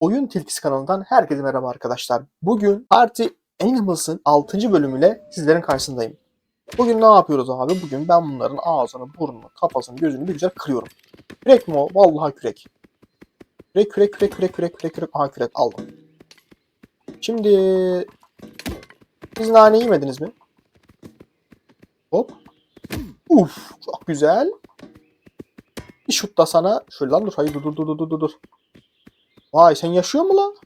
Oyun Tilkisi kanalından herkese merhaba arkadaşlar. Bugün Party Animals'ın 6. bölümüyle sizlerin karşısındayım. Bugün ne yapıyoruz abi? Bugün ben bunların ağzını, burnunu, kafasını, gözünü bir güzel kırıyorum. Kürek mi o? Vallahi kürek. Kürek, kürek, kürek, kürek, kürek, kürek, kürek. Aha kürek aldım. Şimdi siz nane yemediniz mi? Hop. Uf, çok güzel. Bir şut da sana. Şöyle lan dur. Hayır dur dur dur dur dur dur. Vay sen yaşıyor mu lan?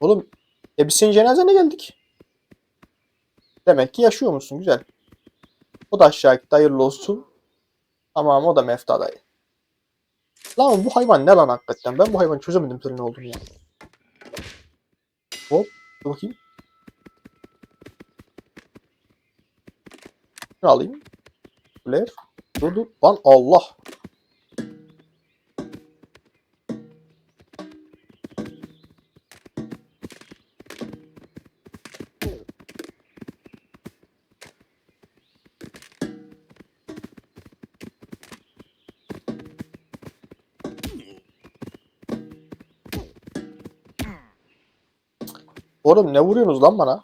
Oğlum e biz senin cenazene geldik. Demek ki yaşıyor musun? Güzel. O da aşağı gitti. Hayırlı olsun. Tamam o da mefta dayı. Lan bu hayvan ne lan hakikaten? Ben bu hayvanı çözemedim senin ne olduğunu ya. Hop. Dur bakayım. Şunu alayım. Flare. Dur dur. Lan Allah. Oğlum ne vuruyorsunuz lan bana?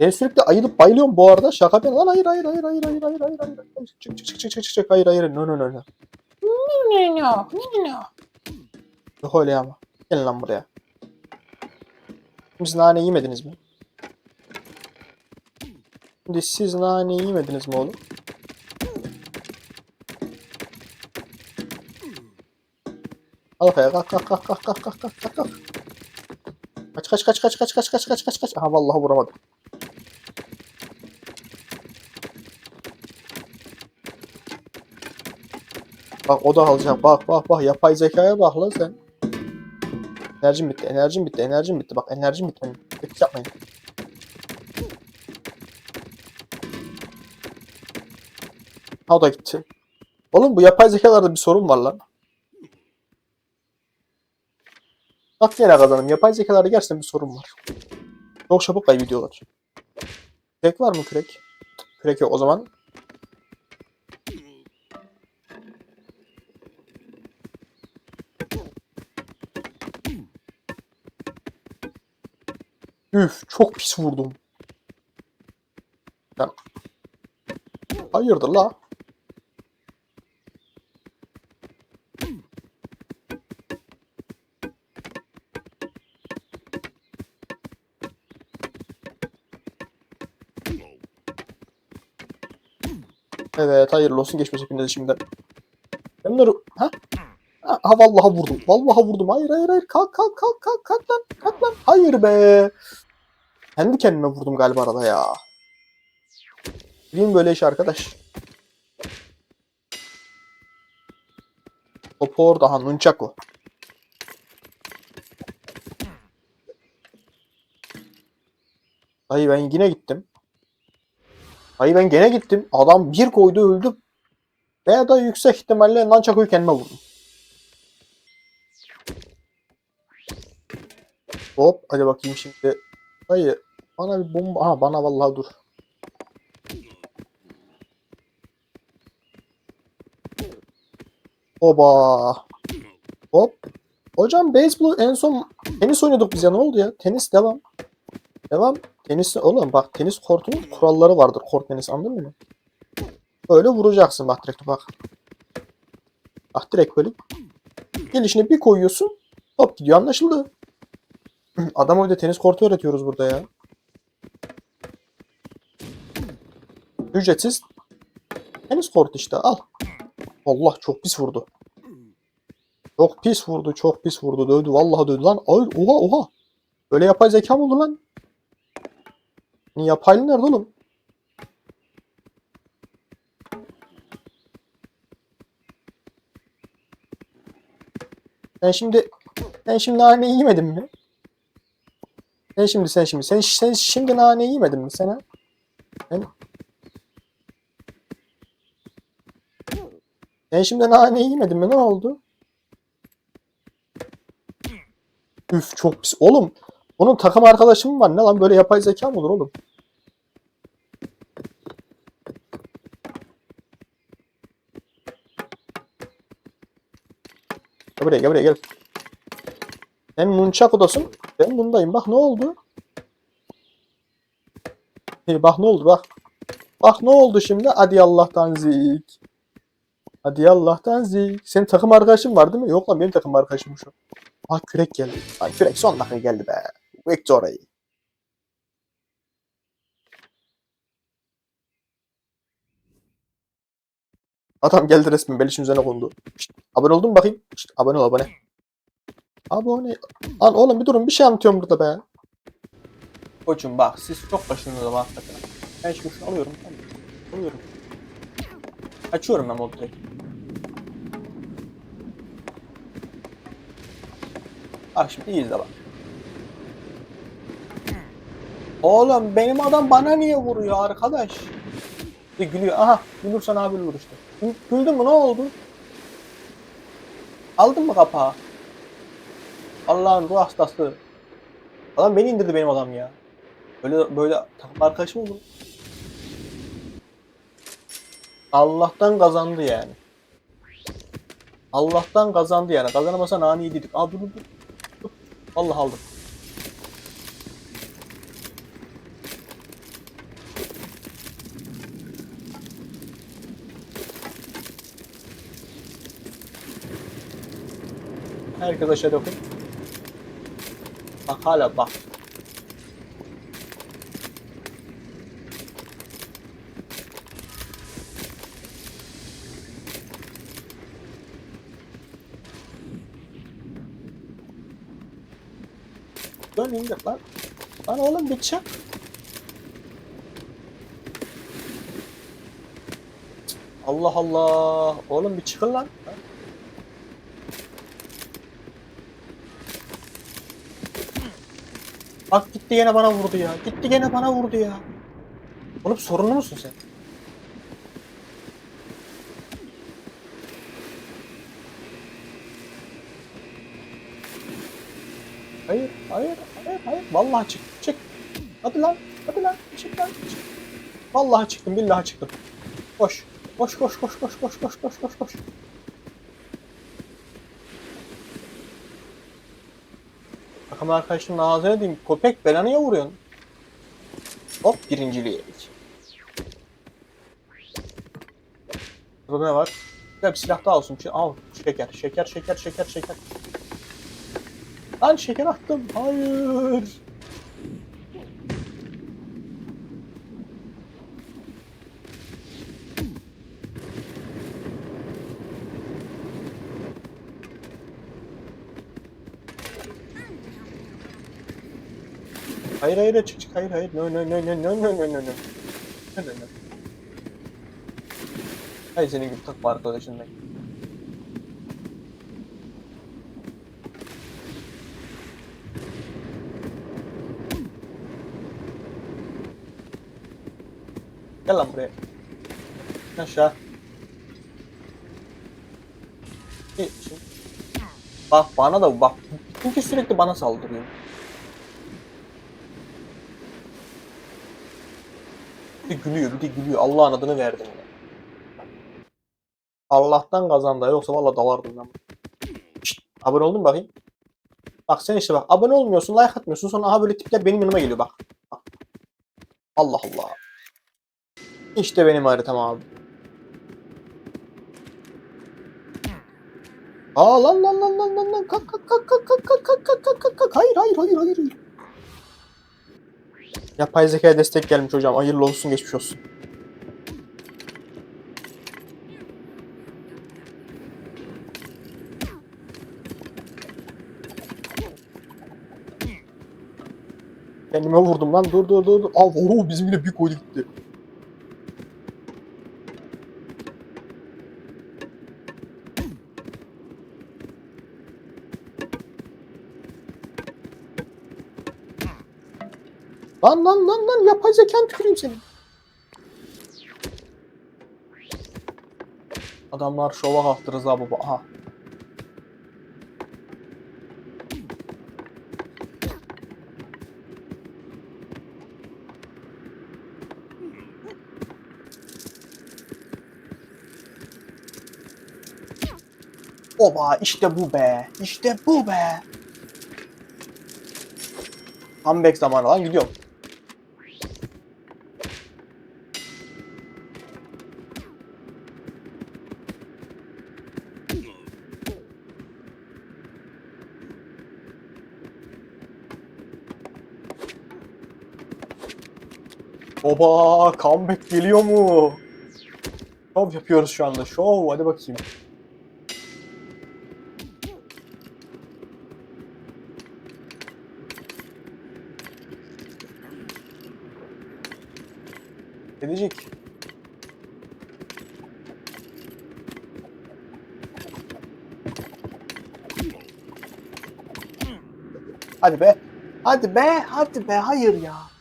Ben sürekli ayılıp bayılıyorum bu arada. Şaka ben lan hayır hayır hayır hayır hayır hayır hayır hayır. Çık çık çık çık çık çık hayır hayır no no no no. No, no, no. Yok öyle ama. Gelin lan buraya. Siz nane yemediniz mi? Şimdi siz nane yemediniz mi oğlum? Al kaya kalk kalk kalk kalk kalk kalk kalk kalk. Kaç kaç kaç kaç kaç kaç kaç kaç kaç kaç. Aha vallahi vuramadım. Bak o da alacak. Bak bak bak yapay zekaya bak lan sen. Enerjim bitti, enerjim bitti, enerjim bitti. Bak enerjim bitti benim. Tek yapmayın. Ha o da gitti. Oğlum bu yapay zekalarda bir sorun var lan. Yine kazanım. Yapay zekalarda gerçekten bir sorun var. Çok çabuk kaybediyorlar. Kürek var mı kürek? Kürek yok o zaman. Üf çok pis vurdum. Hayırdır la? Evet hayırlı olsun geçmiş hepinize şimdiden. Ben bunları... Ha? Ha, ha vallahi vurdum. Vallahi vurdum. Hayır hayır hayır. Kalk kalk kalk kalk kalk lan. Kalk lan. Hayır be. Kendi kendime vurdum galiba arada ya. Bileyim böyle iş arkadaş. Topu orada ha nunchaku. Hayır ben yine gittim. Hayır ben gene gittim. Adam bir koydu öldü. Veya da yüksek ihtimalle nunchaku'yu kendime vurdum. Hop hadi bakayım şimdi. Hayır bana bir bomba. Ha bana vallahi dur. Oba. Hop. Hocam baseball en son tenis oynadık biz ya ne oldu ya? Tenis devam. Devam. Tenis oğlum bak tenis kortunun kuralları vardır. Kort tenis anladın mı? Böyle vuracaksın bak direkt bak. Bak direkt böyle. Gelişine bir koyuyorsun. Hop gidiyor anlaşıldı. Adam öyle tenis kortu öğretiyoruz burada ya. Ücretsiz tenis kortu işte al. Allah çok pis vurdu. Çok pis vurdu, çok pis vurdu. Dövdü, vallahi dövdü lan. Ay, oha oha. Böyle yapay zeka mı oldu lan? Yapaylı nerede oğlum? Sen şimdi sen şimdi nane yemedin mi? Sen şimdi sen şimdi sen, sen şimdi nane yemedin mi sen ha? Sen, sen şimdi nane yemedin mi? Ne oldu? Üf çok pis. Oğlum onun takım arkadaşı mı var? Ne lan böyle yapay zeka mı olur oğlum? Buraya gel buraya gel. Sen Nunchaku'dasın. Ben bundayım. Bak ne oldu? Bak ne oldu bak. Bak ne oldu şimdi? Hadi Allah'tan zik. Hadi Allah'tan zik. Senin takım arkadaşın var değil mi? Yok lan benim takım arkadaşım şu. Ah kürek geldi. Ay kürek son dakika geldi be. Victory. Adam geldi resmen belişin üzerine kondu. Şşt, abone oldun mu bakayım? Şşt, abone ol abone. Abone. Lan oğlum bir durun bir şey anlatıyorum burada be. Koçum bak siz çok başınıza da hakikaten. Ben şimdi şunu alıyorum. Tamam. Alıyorum. Açıyorum ben modu. Bak şimdi iyi izle bak. Oğlum benim adam bana niye vuruyor arkadaş? Bir gülüyor. Aha Gülürsen abi vur işte. Gü- Güldün mü ne oldu? Aldın mı kapağı? Allah'ın ruh hastası. Adam beni indirdi benim adam ya. Böyle böyle takım arkadaşım olur. Allah'tan kazandı yani. Allah'tan kazandı yani. Kazanamasa nane yedik. Aa dur dur. Vallahi aldım. Herkes aşağı dokun. Bak hala bak. Dön indir lan. Lan oğlum bir çık. Allah Allah. Oğlum bir çıkın lan. Bak gitti gene bana vurdu ya. Gitti gene bana vurdu ya. Oğlum sorunlu musun sen? Hayır, hayır, hayır, hayır. Vallahi çık, çık. Hadi lan, hadi lan, çık lan, çık. Vallahi çıktım, billahi çıktım. Koş, koş, koş, koş, koş, koş, koş, koş, koş, Takım arkadaşının ağzına diyeyim. Köpek bana niye vuruyorsun? Hop birinciliği yedik. Burada ne var? Güzel bir silah daha olsun. Al şeker, şeker, şeker, şeker, şeker. Lan şeker attım. Hayır. Hayır hayır çık çık hayır hayır no no no no no no no no no no no no Hayır senin gibi takma arkadaşın ben. Gel lan buraya. Aşağı. Bak bana da bak. Çünkü sürekli bana saldırıyor. Bir de gülüyor, bir de gülüyor. Allah'ın adını verdim ya. Allah'tan kazandı. Yoksa valla dalardım ben. Şşt, abone oldun bakayım? Bak sen işte bak. Abone olmuyorsun, like atmıyorsun. Sonra aha böyle tipler benim yanıma geliyor bak. bak. Allah Allah. İşte benim haritam abi. Aa lan lan lan lan lan lan kalk kalk kalk kalk kalk kalk kalk kalk hayır hayır hayır hayır hayır. Yapay zekaya destek gelmiş hocam. Hayırlı olsun geçmiş olsun. Kendime vurdum lan. Dur dur dur. dur. Aa oo, bizim yine büyük oydu gitti. Lan lan lan lan yapay zekan tüküreyim seni. Adamlar şova kalktı Rıza baba. Aha. Oba işte bu be. İşte bu be. Comeback zamanı lan gidiyorum. Oba comeback geliyor mu? Şov yapıyoruz şu anda. Şov hadi bakayım. Edecek. Hadi be. Hadi be. Hadi be. Hayır ya.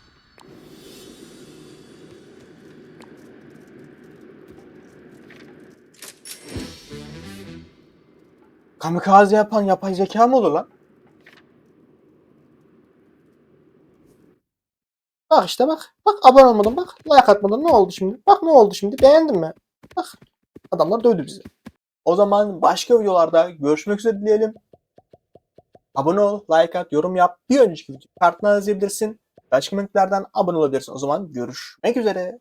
Kamikaze yapan yapay zeka mı olur lan? Bak işte bak. Bak abone olmadın bak. Like atmadın ne oldu şimdi? Bak ne oldu şimdi? Beğendin mi? Bak. Adamlar dövdü bizi. O zaman başka videolarda görüşmek üzere dileyelim. Abone ol, like at, yorum yap. Bir önceki video kartına izleyebilirsin. Başka linklerden abone olabilirsin. O zaman görüşmek üzere.